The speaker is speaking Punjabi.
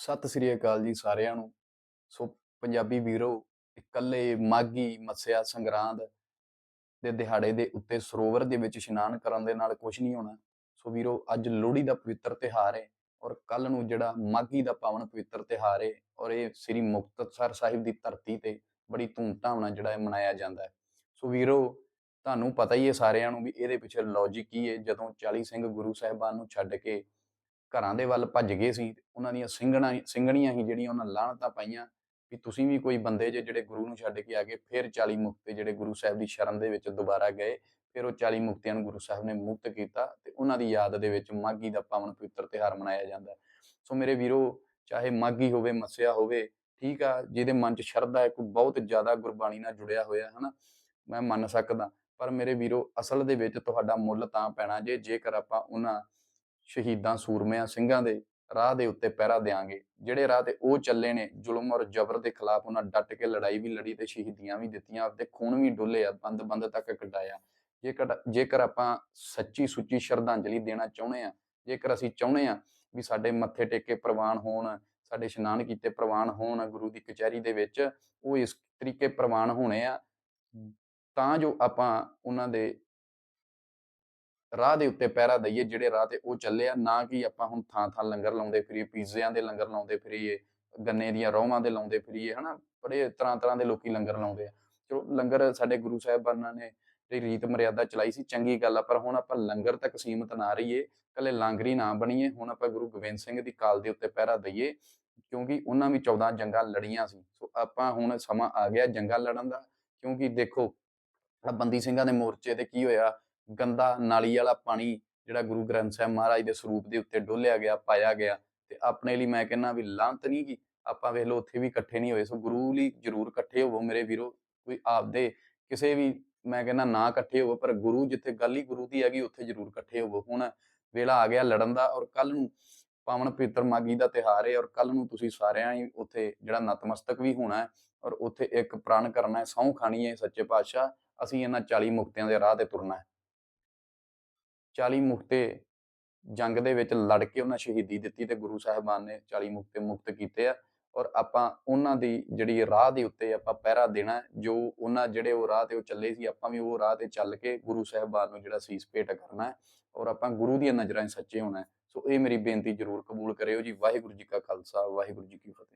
ਸਤਿ ਸ੍ਰੀ ਅਕਾਲ ਜੀ ਸਾਰਿਆਂ ਨੂੰ। ਸੋ ਪੰਜਾਬੀ ਵੀਰੋ, ਇਕੱਲੇ ਮਾਘੀ, ਮੱਸਿਆ, ਸੰਗਰਾਂਦ ਦੇ ਦਿਹਾੜੇ ਦੇ ਉੱਤੇ ਸਰੋਵਰ ਦੇ ਵਿੱਚ ਇਸ਼ਨਾਨ ਕਰਨ ਦੇ ਨਾਲ ਕੁਝ ਨਹੀਂ ਹੋਣਾ। ਸੋ ਵੀਰੋ, ਅੱਜ ਲੋਹੜੀ ਦਾ ਪਵਿੱਤਰ ਤਿਹਾਰ ਹੈ ਔਰ ਕੱਲ ਨੂੰ ਜਿਹੜਾ ਮਾਘੀ ਦਾ ਪਾਵਨ ਪਵਿੱਤਰ ਤਿਹਾਰ ਹੈ ਔਰ ਇਹ ਸ੍ਰੀ ਮੁਕਤਸਰ ਸਾਹਿਬ ਦੀ ਧਰਤੀ ਤੇ ਬੜੀ ਧੂਮਧਾਮ ਨਾਲ ਜਿਹੜਾ ਇਹ ਮਨਾਇਆ ਜਾਂਦਾ ਹੈ। ਸੋ ਵੀਰੋ, ਤੁਹਾਨੂੰ ਪਤਾ ਹੀ ਹੈ ਸਾਰਿਆਂ ਨੂੰ ਵੀ ਇਹਦੇ ਪਿੱਛੇ ਲੌਜੀਕ ਕੀ ਹੈ ਜਦੋਂ 40 ਸਿੰਘ ਗੁਰੂ ਸਾਹਿਬਾਨ ਨੂੰ ਛੱਡ ਕੇ ਘਰਾਂ ਦੇ ਵੱਲ ਭੱਜ ਗਏ ਸੀ ਉਹਨਾਂ ਦੀਆਂ ਸਿੰਘਣਾ, ਸਿੰਘਣੀਆਂ ਹੀ ਜਿਹੜੀਆਂ ਉਹਨਾਂ ਲਾਹਣਤਾਂ ਪਾਈਆਂ ਵੀ ਤੁਸੀਂ ਵੀ ਕੋਈ ਬੰਦੇ ਜੇ ਜਿਹੜੇ ਗੁਰੂ ਨੂੰ ਛੱਡ ਕੇ ਆ ਗਏ, ਫਿਰ 40 ਮੁਕਤੇ ਜਿਹੜੇ ਗੁਰੂ ਸਾਹਿਬ ਦੀ ਸ਼ਰਨ ਦੇ ਵਿੱਚ ਦੁਬਾਰਾ ਗਏ, ਫਿਰ ਉਹ 40 ਮੁਕਤਿਆਂ ਨੂੰ ਗੁਰੂ ਸਾਹਿਬ ਨੇ ਮੁਕਤ ਕੀਤਾ ਤੇ ਉਹਨਾਂ ਦੀ ਯਾਦ ਦੇ ਵਿੱਚ ਮਾਘੀ ਦਾ ਪਾਵਨ ਪਵਿੱਤਰ ਤਿਹਾਰ ਮਨਾਇਆ ਜਾਂਦਾ। ਸੋ ਮੇਰੇ ਵੀਰੋ, ਚਾਹੇ ਮਾਘੀ ਹੋਵੇ, ਮੱਸਿਆ ਹੋਵੇ, ਠੀਕ ਆ, ਜਿਹਦੇ ਮਨ 'ਚ ਸ਼ਰਧਾ ਹੈ, ਕੋਈ ਬਹੁਤ ਜ਼ਿਆਦਾ ਗੁਰਬਾਣੀ ਨਾਲ ਜੁੜਿਆ ਹੋਇਆ, ਹਨਾ, ਮੈਂ ਮੰਨ ਸਕਦਾ, ਪਰ ਮੇਰੇ ਵੀਰੋ, ਅਸਲ ਦੇ ਵਿੱਚ ਤੁਹਾਡਾ ਮੁੱਲ ਤਾਂ ਪੈਣਾ ਜੇ, ਜੇਕਰ ਆਪਾਂ ਉਹਨਾਂ ਸ਼ਹੀਦਾਂ ਸੂਰਮਿਆਂ ਸਿੰਘਾਂ ਦੇ ਰਾਹ ਦੇ ਉੱਤੇ ਪਹਿਰਾ ਦੇਾਂਗੇ ਜਿਹੜੇ ਰਾਹ ਤੇ ਉਹ ਚੱਲੇ ਨੇ, ਜ਼ੁਲਮ ਔਰ ਜ਼ਬਰ ਦੇ ਖਿਲਾਫ ਉਹਨਾਂ ਡਟ ਕੇ ਲੜਾਈ ਵੀ ਲੜੀ ਤੇ ਸ਼ਹੀਦੀਆਂ ਵੀ ਦਿੱਤੀਆਂ ਤੇ ਖੂਨ ਵੀ ਡੁੱਲੇ ਆ ਬੰਦ ਬੰਦ ਤੱਕ ਕਟਾਇਆ ਜੇਕਰ ਜੇਕਰ ਆਪਾਂ ਸੱਚੀ ਸੁੱਚੀ ਸ਼ਰਧਾਂਜਲੀ ਦੇਣਾ ਚਾਹੁੰਦੇ ਆ ਜੇਕਰ ਅਸੀਂ ਚਾਹੁੰਦੇ ਆ ਵੀ ਸਾਡੇ ਮੱਥੇ ਟੇਕੇ ਪ੍ਰਵਾਨ ਹੋਣ, ਸਾਡੇ ਇਸ਼ਨਾਨ ਕੀਤੇ ਪ੍ਰਵਾਨ ਹੋਣ ਗੁਰੂ ਦੀ ਕਚਹਿਰੀ ਦੇ ਵਿੱਚ, ਉਹ ਇਸ ਤਰੀਕੇ ਪ੍ਰਵਾਨ ਹੋਣੇ ਆ, ਤਾਂ ਜੋ ਆਪਾਂ ਉਹਨਾਂ ਦੇ ਰਾਹ ਦੇ ਉੱਤੇ ਪਹਿਰਾ ਦਈਏ ਜਿਹੜੇ ਰਾਹ ਤੇ ਉਹ ਚੱਲੇ ਆ, ਨਾ ਕਿ ਆਪਾਂ ਹੁਣ ਥਾਂ ਥਾਂ ਲੰਗਰ ਲਾਉਂਦੇ ਫਿਰੀਏ, ਪੀਜ਼ਿਆਂ ਦੇ ਲੰਗਰ ਲਾਉਂਦੇ ਫਿਰੀਏ, ਗੰਨੇ ਦੀਆਂ ਰੋਹਾਂ ਦੇ ਲਾਉਂਦੇ ਫਿਰੀਏ, ਹਨਾ? ਬੜੇ ਤਰ੍ਹਾਂ ਤਰ੍ਹਾਂ ਦੇ ਲੋਕੀ ਲੰਗਰ ਲਾਉਂਦੇ ਆ। ਚਲੋ, ਲੰਗਰ ਸਾਡੇ ਗੁਰੂ ਸਾਹਿਬਾਨਾਂ ਨੇ ਜਿਹੜੀ ਰੀਤ ਮਰਿਆਦਾ ਚਲਾਈ ਸੀ, ਚੰਗੀ ਗੱਲ ਆ, ਪਰ ਹੁਣ ਆਪਾਂ ਲੰਗਰ ਤੱਕ ਸੀਮਤ ਨਾ ਰਹੀਏ ਕੱਲੇ ਲਾਂਗਰੀ ਨਾ ਬਣੀਏ, ਹੁਣ ਆਪਾਂ ਗੁਰੂ ਗੋਬਿੰਦ ਸਿੰਘ ਦੀ ਕਾਲ ਦੇ ਉੱਤੇ ਪਹਿਰਾ ਦਈਏ, ਕਿਉਂਕਿ ਉਹਨਾਂ ਵੀ 14 ਜੰਗਾਂ ਲੜੀਆਂ ਸੀ। ਸੋ ਆਪਾਂ ਹੁਣ ਸਮਾਂ ਆ ਗਿਆ ਜੰਗਾਂ ਲੜਨ ਦਾ, ਕਿਉਂਕਿ ਦੇਖੋ ਆ ਬੰਦੀ ਸਿੰਘਾਂ ਦੇ ਮੋਰਚੇ ਤੇ ਕੀ ਹੋਇਆ ਗੰਦਾ ਨਾਲੀ ਵਾਲਾ ਪਾਣੀ ਜਿਹੜਾ ਗੁਰੂ ਗ੍ਰੰਥ ਸਾਹਿਬ ਮਹਾਰਾਜ ਦੇ ਸਰੂਪ ਦੇ ਉੱਤੇ ਡੋਲਿਆ ਗਿਆ, ਪਾਇਆ ਗਿਆ ਤੇ ਆਪਣੇ ਲਈ ਮੈਂ ਕਹਿੰਦਾ ਵੀ ਲਾਂਤ ਨਹੀਂ ਕੀ ਆਪਾਂ ਵੇਖ ਲਓ ਉੱਥੇ ਵੀ ਇਕੱਠੇ ਨਹੀਂ ਹੋਏ, ਸੋ ਗੁਰੂ ਲਈ ਜਰੂਰ ਇਕੱਠੇ ਹੋਵੋ ਮੇਰੇ ਵੀਰੋ, ਕੋਈ ਆਪਦੇ ਕਿਸੇ ਵੀ ਮੈਂ ਕਹਿੰਦਾ ਨਾ ਇਕੱਠੇ ਹੋਵੋ, ਪਰ ਗੁਰੂ ਜਿੱਥੇ ਗੱਲ ਹੀ ਗੁਰੂ ਦੀ ਹੈਗੀ, ਉੱਥੇ ਜਰੂਰ ਇਕੱਠੇ ਹੋਵੋ। ਹੁਣ ਵੇਲਾ ਆ ਗਿਆ ਲੜਨ ਦਾ ਔਰ ਕੱਲ ਨੂੰ ਪਾਵਨ ਪਵਿੱਤਰ ਮਾਗੀ ਦਾ ਤਿਹਾਰ ਹੈ ਔਰ ਕੱਲ ਨੂੰ ਤੁਸੀਂ ਸਾਰਿਆਂ ਹੀ ਉੱਥੇ ਜਿਹੜਾ ਨਤਮਸਤਕ ਵੀ ਹੋਣਾ ਹੈ ਔਰ ਉੱਥੇ ਇੱਕ ਪ੍ਰਣ ਕਰਨਾ ਹੈ, ਸਹੁੰ ਖਾਣੀ ਹੈ ਸੱਚੇ ਪਾਤਸ਼ਾਹ, ਅਸੀਂ ਇਹਨਾਂ 40 ਮੁਕਤਿਆਂ ਦੇ ਰਾਹ ਤੇ ਤੁਰਨਾ ਹੈ। 40 ਮੁਕਤੇ ਜੰਗ ਦੇ ਵਿੱਚ ਲੜ ਕੇ ਉਹਨਾਂ ਸ਼ਹੀਦੀ ਦਿੱਤੀ ਤੇ ਗੁਰੂ ਸਾਹਿਬਾਨ ਨੇ 40 ਮੁਕਤੇ ਮੁਕਤ ਕੀਤੇ ਆ। ਔਰ ਆਪਾਂ ਉਹਨਾਂ ਦੀ ਜਿਹੜੀ ਰਾਹ ਦੇ ਉੱਤੇ ਆਪਾਂ ਪਹਿਰਾ ਦੇਣਾ ਜੋ ਉਹਨਾਂ ਜਿਹੜੇ ਉਹ ਰਾਹ ਤੇ ਉਹ ਚੱਲੇ ਸੀ, ਆਪਾਂ ਵੀ ਉਹ ਰਾਹ ਤੇ ਚੱਲ ਕੇ ਗੁਰੂ ਸਾਹਿਬਾਨ ਨੂੰ ਜਿਹੜਾ ਸੀਸ ਭੇਟ ਕਰਨਾ ਹੈ। ਔਰ ਆਪਾਂ ਗੁਰੂ ਦੀਆਂ ਨਜ਼ਰਾਂ 'ਚ ਸੱਚੇ ਹੋਣਾ ਸੋ ਇਹ ਮੇਰੀ ਬੇਨਤੀ ਜ਼ਰੂਰ ਕਬੂਲ ਕਰਿਓ ਜੀ। ਵਾਹਿਗੁਰੂ ਜੀ ਕਾ ਖਾਲਸਾ, ਵਾਹਿਗੁਰੂ ਜੀ ਕੀ ਫਤਿਹ।